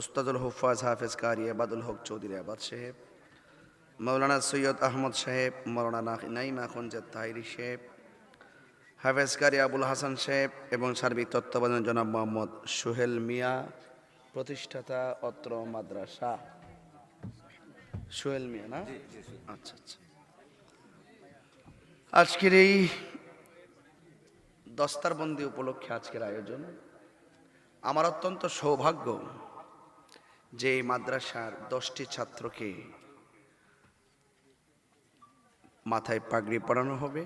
উস্তাদুল হুফাজ হাফেজ কারি আবাদুল হক চৌধুরী আবাদ সাহেব মৌলানা সৈয়দ আহমদ সাহেব মৌলানা নাইমা খঞ্জাদ তাহিরি সাহেব হাফেজ কারি আবুল হাসান সাহেব এবং সার্বিক তত্ত্বাবধান জনাব মোহাম্মদ সোহেল মিয়া প্রতিষ্ঠাতা অত্র মাদ্রাসা। সোহেল মিয়া না? আচ্ছা আচ্ছা। আজকের এই দস্তারবন্দি উপলক্ষে আজকের আয়োজন আমার অত্যন্ত সৌভাগ্য যে মাদ্রাসার দশটি ছাত্রকে মাথায় পাগড়ি পরানো হবে,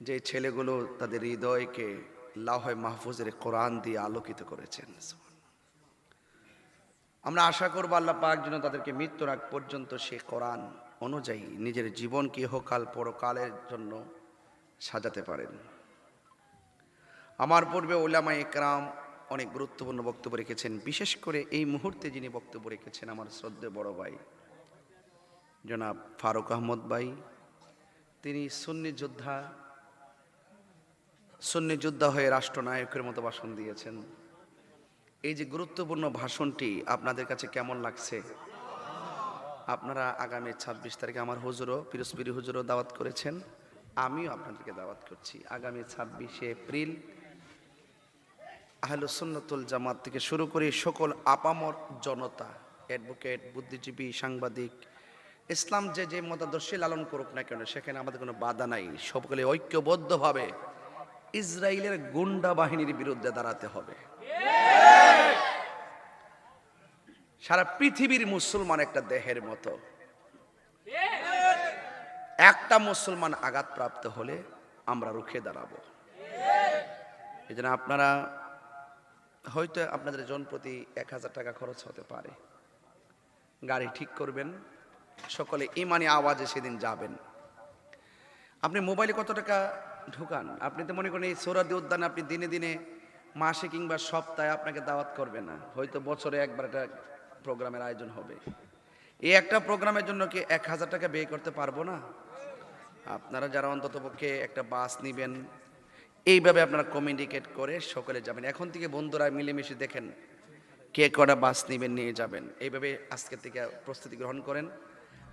যে ছেলেগুলো তাদের হৃদয়কে লাহয় মাহফুজের কোরআন দিয়ে আলোকিত করেছেন। আমরা আশা করব আল্লাহ পাক যেন তাদেরকে মৃত্যুর আগ পর্যন্ত সে কোরআন অনুযায়ী নিজের জীবনকে ইহকাল পরকালের জন্য সাজাতে পারেন। আমার পূর্বে ওলামা একরাম অনেক গুরুত্বপূর্ণ বক্তব্য রেখেছেন। বিশেষ করে এই মুহূর্তে যিনি বক্তব্য রেখেছেন আমার শ্রদ্ধে বড় ভাই, জনাব ফারুক আহমদ ভাই। তিনি সুন্নি যোদ্ধা সুন্নি যোদ্ধা হয়ে রাষ্ট্রনায়কের মতো ভাষণ দিয়েছেন। এই যে গুরুত্বপূর্ণ ভাষণটি আপনাদের কাছে কেমন লাগছে? আপনারা আগামী ছাব্বিশ তারিখে আমার হুজুরও, পিরোজপুরি হুজুরও দাওয়াত করেছেন। আমিও আপনাদেরকে দাওয়াত করছি। আগামী ছাব্বিশে এপ্রিল আহলুসন্নতুল জামাত থেকে শুরু করে সকল আপামর জনতা অ্যাডভোকেট বুদ্ধিজীবী, সাংবাদিক, ইসলাম যে যে মতাদর্শী লালন করুক না কেন, সেখানে আমাদের কোনো বাধা নাই। সকলে ঐক্যবদ্ধভাবে ইসরায়েলের গুন্ডা বাহিনীর বিরুদ্ধে দাঁড়াতে হবে। সারা পৃথিবীর মুসলমান একটা দেহের মতো। একটা মুসলমান আঘাতপ্রাপ্ত হলে আমরা রুখে দাঁড়াবো। এই আপনারা হয়তো আপনাদের জনপ্রতি এক হাজার টাকা খরচ হতে পারে। গাড়ি ঠিক করবেন, সকলে ইমানি আওয়াজে সেদিন যাবেন। আপনি মোবাইলে কত টাকা ঢুকান? আপনি তো মনে করেন এই সৌরাদি উদ্যানে আপনি দিনে দিনে, মাসে কিংবা সপ্তাহে আপনাকে দাওয়াত করবে না। হয়তো বছরে একবার একটা প্রোগ্রামের আয়োজন হবে। এই একটা প্রোগ্রামের জন্য কি এক হাজার টাকা ব্যয় করতে পারব না? আপনারা যারা অন্ততপক্ষে একটা বাস নেবেন এইভাবে আপনারা কমিউনিকেট করে সকলে যাবেন। এখন থেকে বন্ধুরা মিলেমিশে দেখেন কে কটা বাস নেবেন নিয়ে যাবেন। এইভাবে আজকে থেকে প্রস্তুতি গ্রহণ করেন।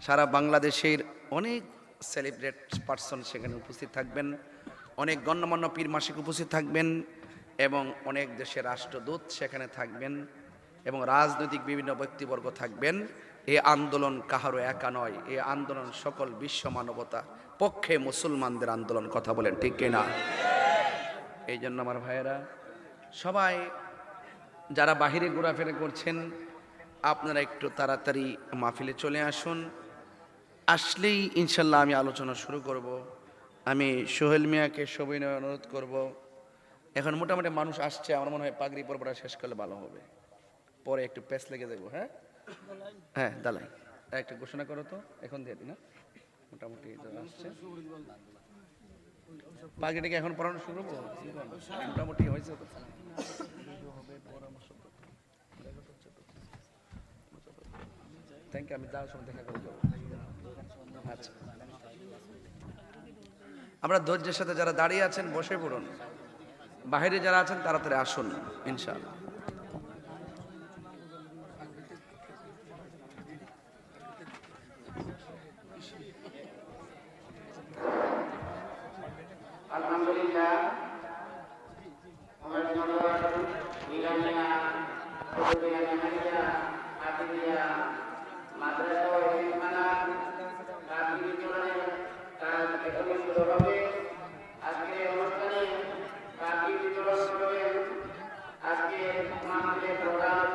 সারা বাংলাদেশের অনেক সেলিব্রেট পার্সন সেখানে উপস্থিত থাকবেন। অনেক গণ্যমান্য পীর মাসিক উপস্থিত থাকবেন এবং অনেক দেশের রাষ্ট্রদূত সেখানে থাকবেন এবং রাজনৈতিক বিভিন্ন ব্যক্তিবর্গ থাকবেন। এই আন্দোলন কাহারও একা নয় এই আন্দোলন সকল বিশ্ব মানবতা পক্ষে মুসলমানদের আন্দোলন কথা বলেন, ঠিক কিনা? এই জন্য আমার ভাইয়েরা, সবাই যারা বাহিরে ঘোরাফেরা করছেন, আপনারা একটু তাড়াতাড়ি মাহফিলে চলে আসুন। আসলেই ইনশাল্লাহ আমি আলোচনা শুরু করব। আমি সোহেল মিয়াকে সবিনয় অনুরোধ করব। এখন মোটামুটি মানুষ আসছে, আমার মনে হয় পাগড়ি পর্বটা শেষ করলে ভালো হবে। পরে একটু প্যাস লেগে দেবো হ্যাঁ? হ্যাঁ দালাই একটা ঘোষণা করো তো, এখন দিয়ে দিন মোটামুটি আসছে। পাগড়িটাকে এখন পড়ানো শুরু করব মোটামুটি হয়েছে তো। থ্যাংক ইউ আমি যাওয়ার সময় দেখা করে যাব। আচ্ছা। আমরা ধৈর্যের সাথে যারা দাঁড়িয়ে আছেন, বসে পড়ুন। বাইরে যারা আছেন, তাড়াতাড়ি আসুন, ইনশাআল্লাহ। জামানিয়া আদিবিয়া মাদ্রাসা ও হিমানা কাকিবিচরণে তার এখানে শুরু হবে আজকে অনুষ্ঠানে কাকিবিচরণ করবেন আজকে আমাদের প্রধান